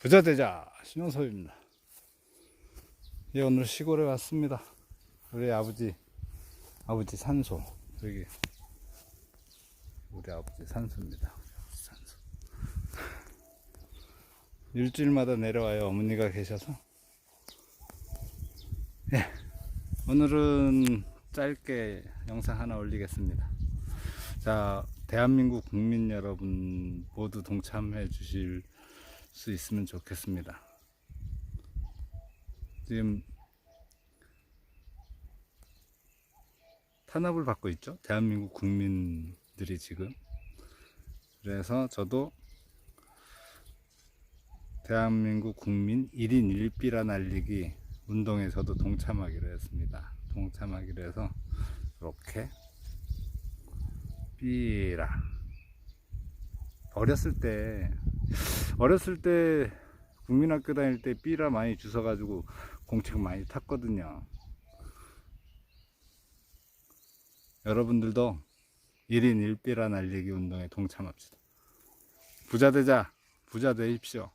부자 되자 신원섭입니다. 예, 오늘 시골에 왔습니다. 우리 아버지 아버지 산소 여기 우리 아버지 산소입니다. 산소. 일주일마다 내려와요. 어머니가 계셔서. 예, 오늘은 짧게 영상 하나 올리겠습니다. 자, 대한민국 국민 여러분 모두 동참해 주실 수 있으면 좋겠습니다. 지금 탄압을 받고 있죠. 대한민국 국민들이 지금. 그래서 저도 대한민국 국민 1인 1비라 날리기 운동에 저도 동참하기로 했습니다. 동참하기로 해서 이렇게 삐라 어렸을 때 어렸을 때 국민학교 다닐 때 삐라 많이 주워가지고 공책 많이 탔거든요. 여러분들도 1인 1삐라 날리기 운동에 동참합시다. 부자 되자, 부자 되십시오.